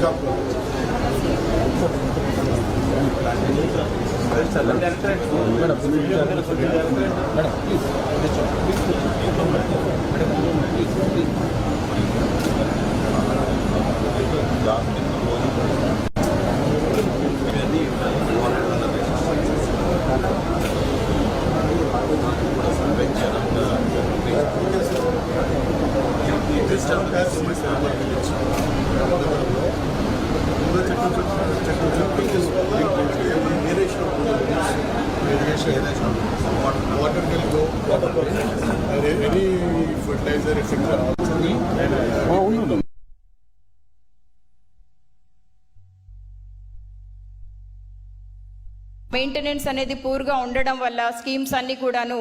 Just tell the guys to myself. Maintenance అనేది పూర్గా ఉండడం వల్ల స్కీమ్స్ అన్ని కూడాను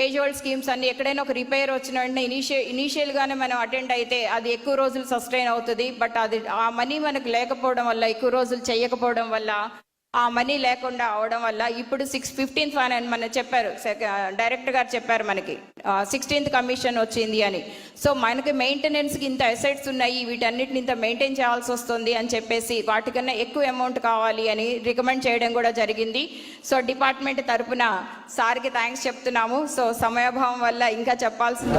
ఏజ్ ఓల్డ్ స్కీమ్స్ అన్ని ఎక్కడైనా ఒక రిపేర్ వచ్చిన వెంటనే ఇనిషియల్ ఇనీషియల్గానే మనం అటెండ్ అయితే అది ఎక్కువ రోజులు సస్టైన్ అవుతుంది. బట్ అది ఆ మనీ మనకు లేకపోవడం వల్ల ఎక్కువ రోజులు చేయకపోవడం వల్ల ఆ మనీ లేకుండా అవడం వల్ల ఇప్పుడు సిక్స్ ఫిఫ్టీన్త్ వన్ అని మన చెప్పారు డైరెక్టర్ గారు చెప్పారు మనకి సిక్స్టీన్త్ కమిషన్ వచ్చింది అని. సో మనకి మెయింటెనెన్స్కి ఇంత అసెట్స్ ఉన్నాయి వీటన్నిటిని ఇంత మెయింటైన్ చేయాల్సి వస్తుంది అని చెప్పేసి వాటికన్నా ఎక్కువ అమౌంట్ కావాలి అని రికమెండ్ చేయడం కూడా జరిగింది. సో డిపార్ట్మెంట్ తరపున సార్కి థ్యాంక్స్ చెప్తున్నాము. సో సమయాభావం వల్ల ఇంకా చెప్పాల్సింది.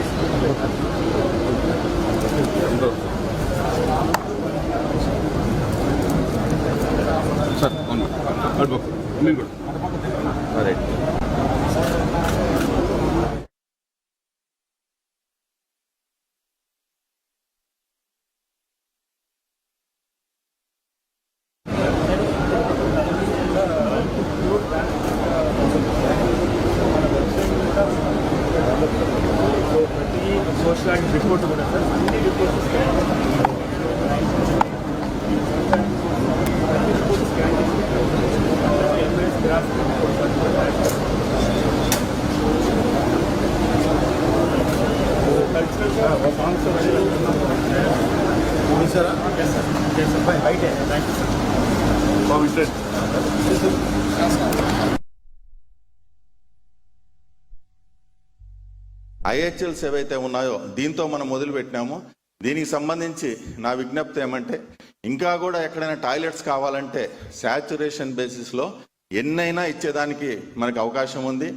సార్ అవును. అడ్బుక్ నేను కూడా. రైట్ సోషల్ రిపోర్ట్ కూడా సార్. అన్ని రిపోర్ట్స్ ఐహెచ్ఎల్స్ ఏవైతే ఉన్నాయో దీంతో మనం మొదలు పెట్టినామో దీనికి సంబంధించి నా విజ్ఞప్తి ఏమంటే ఇంకా కూడా ఎక్కడైనా టాయిలెట్స్ కావాలంటే శాచురేషన్ బేసిస్లో ఎన్నైనా ఇచ్చేదానికి మనకు అవకాశం ఉంది.